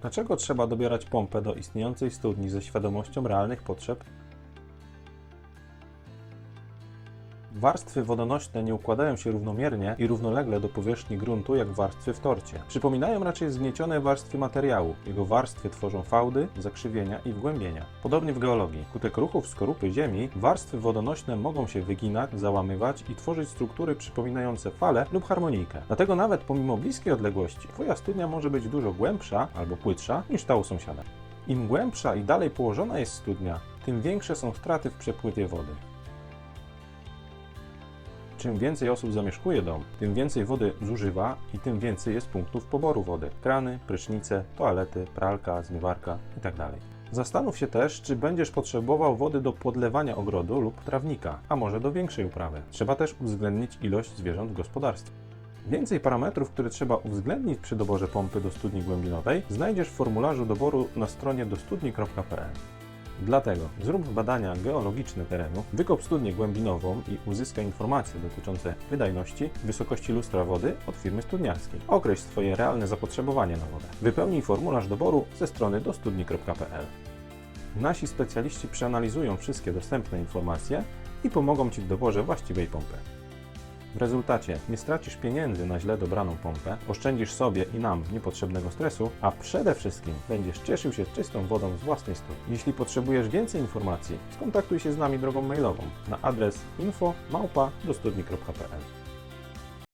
Dlaczego trzeba dobierać pompę do istniejącej studni ze świadomością realnych potrzeb? Warstwy wodonośne nie układają się równomiernie i równolegle do powierzchni gruntu jak warstwy w torcie. Przypominają raczej zgniecione warstwy materiału. Jego warstwy tworzą fałdy, zakrzywienia i wgłębienia. Podobnie w geologii. Kutek ruchów skorupy Ziemi warstwy wodonośne mogą się wyginać, załamywać i tworzyć struktury przypominające fale lub harmonijkę. Dlatego nawet pomimo bliskiej odległości Twoja studnia może być dużo głębsza albo płytsza niż ta u sąsiada. Im głębsza i dalej położona jest studnia, tym większe są straty w przepływie wody. Czym więcej osób zamieszkuje dom, tym więcej wody zużywa i tym więcej jest punktów poboru wody. Krany, prysznice, toalety, pralka, zmywarka itd. Zastanów się też, czy będziesz potrzebował wody do podlewania ogrodu lub trawnika, a może do większej uprawy. Trzeba też uwzględnić ilość zwierząt w gospodarstwie. Więcej parametrów, które trzeba uwzględnić przy doborze pompy do studni głębinowej, znajdziesz w formularzu doboru na stronie dostudni.pl. Dlatego zrób badania geologiczne terenu, wykop studnię głębinową i uzyskaj informacje dotyczące wydajności, wysokości lustra wody od firmy studniarskiej. Określ swoje realne zapotrzebowanie na wodę. Wypełnij formularz doboru ze strony dostudni.pl. Nasi specjaliści przeanalizują wszystkie dostępne informacje i pomogą Ci w doborze właściwej pompy. W rezultacie nie stracisz pieniędzy na źle dobraną pompę, oszczędzisz sobie i nam niepotrzebnego stresu, a przede wszystkim będziesz cieszył się czystą wodą z własnej studni. Jeśli potrzebujesz więcej informacji, skontaktuj się z nami drogą mailową na adres info@dostudni.pl.